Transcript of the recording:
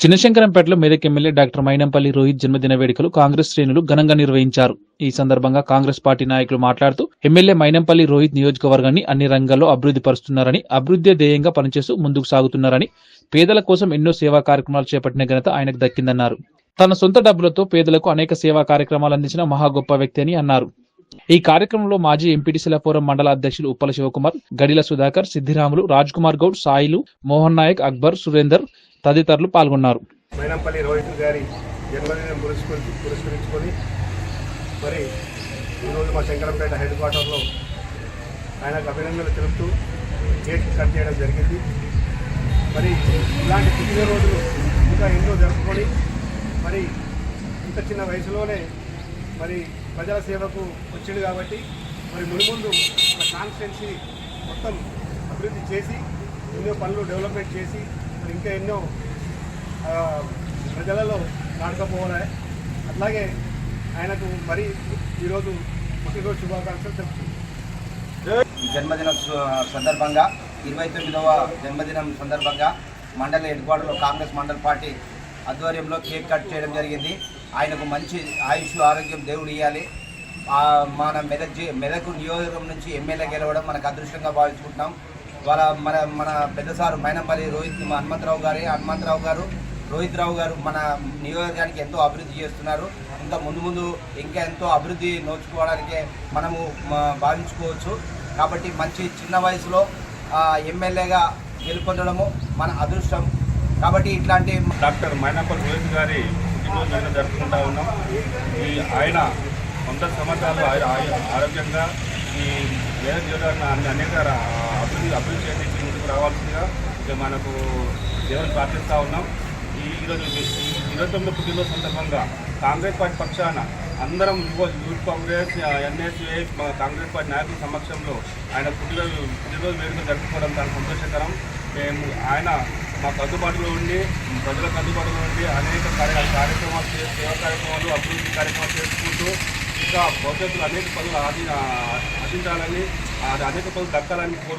చిన్నశంకరంపేటలో Medak MLA doctor Mynampally Rohit జన్మదిన వేడుకలు కాంగ్రెస్ శ్రేణులు ఘనంగా నిర్వహించారు. ఈ సందర్భంగా కాంగ్రెస్ పార్టీ నాయకులు మాట్లాడుతూ ఎమ్మెల్యే మైనంపల్లి రోహిత్ నియోజకవర్గాన్ని అన్ని రంగాల్లో అభివృద్ధి పరుస్తున్నారని అభివృద్ధి ధ్యేయంగా పనిచేస్తూ ముందుకు సాగుతున్నారని పేదల కోసం ఎన్నో సేవా కార్యక్రమాలు చేపట్టిన ఘనత ఆయనకు దక్కిందన్నారు. తన సొంత డబ్బులతో పేదలకు అనేక సేవా కార్యక్రమాలు అందించిన మహా గొప్ప వ్యక్తి అని అన్నారు. ఈ కార్యక్రమంలో మాజీ ఎంపీటీసీల ఫోరం మండల అధ్యక్షులు ఉప్పల శివకుమార్ గడిల సుధాకర్ సిద్దిరాములు రాజ్ కుమార్ గౌడ్ సాయిలు మోహన్ నాయక్ అక్బర్ సురేందర్ తదితరులు పాల్గొన్నారు. మైనంపల్లి రోహిత్ గారి జన్మదినం పురస్కరి పురస్కరించుకొని మరి ఈరోజు మా శంకరంపేట హెడ్ క్వార్టర్లో ఆయనకు అభినందనలు తెలుపుతూ కేక్ కట్ చేయడం జరిగింది. మరి ఇలాంటి పుట్టినరోజులు ఇంకా ఎన్నో జరుపుకొని మరి ఇంత చిన్న వయసులోనే మరి ప్రజల సేవకు వచ్చింది కాబట్టి మరి మున్ముందు మన కాన్స్టిట్యున్సీ మొత్తం అభివృద్ధి చేసి ఎన్నో పనులు డెవలప్మెంట్ చేసి మరి ఇంకా ఎన్నో ప్రజలలో నాటకపోవాలి అట్లాగే ఆయనకు మరి ఈరోజు పుట్టినరోజు శుభాకాంక్షలు తెలుపుతుంది జన్మదినం సందర్భంగా ఇరవై తొమ్మిదవ జన్మదినం సందర్భంగా మండల హెడ్ క్వార్టర్లో కాంగ్రెస్ మండల పార్టీ ఆధ్వర్యంలో కేక్ కట్ చేయడం జరిగింది. ఆయనకు మంచి ఆయుష్ ఆరోగ్యం దేవుడు ఇవ్వాలి మన మెదక్ మెదకు మెదక్ నియోజకవర్గం నుంచి ఎమ్మెల్యే గెలవడం మనకు అదృష్టంగా భావించుకుంటున్నాం. వాళ్ళ మన మన పెద్ద సారు మైనంపల్లి రోహిత్ హనుమంతరావు గారి హనుమంతరావు గారు రోహిత్ రావు గారు మన నియోజకవర్గానికి ఎంతో అభివృద్ధి చేస్తున్నారు. ఇంకా ముందు ముందు ఇంకా ఎంతో అభివృద్ధి నోచుకోవడానికే మనము భావించుకోవచ్చు. కాబట్టి మంచి చిన్న వయసులో ఎమ్మెల్యేగా గెలుపొందడము మన అదృష్టం. కాబట్టి ఇట్లాంటి డాక్టర్ మైనాపల్ రోహిత్ గారి రోజు నిన్న జరుపుకుంటా ఉన్నాం. ఈ ఆయన వంద సంవత్సరాలు ఆయన ఆరోగ్యంగా ఈ వేద జీవితాన్ని అన్ని అనేక అభివృద్ధి అభివృద్ధి చేయడానికి ముందుకు రావాల్సిందిగా ఇక మనకు దేవుని ప్రార్థిస్తూ ఉన్నాం. ఈ ఈరోజు ఈ ఇరవై తొమ్మిది పుట్టినరోజు సందర్భంగా కాంగ్రెస్ పార్టీ పక్షాన అందరం youth Congress NSA Congress party నాయకుల సమక్షంలో ఆయన పుట్టినరోజు పుట్టినరోజు వేడుక జరుపుకోవడం చాలా సంతోషకరం. మేము ఆయన మాకు అందుబాటులో ఉండి ప్రజలకు అందుబాటులో ఉండి అనేక కార్యక్రమాలు చే- సేవా కార్యక్రమాలు అభివృద్ధి కార్యక్రమాలు చేసుకుంటూ ఇంకా భవిష్యత్తులో అనేక పనులు ఆది ఆశించాలని అది అనేక పనులు దక్కాలని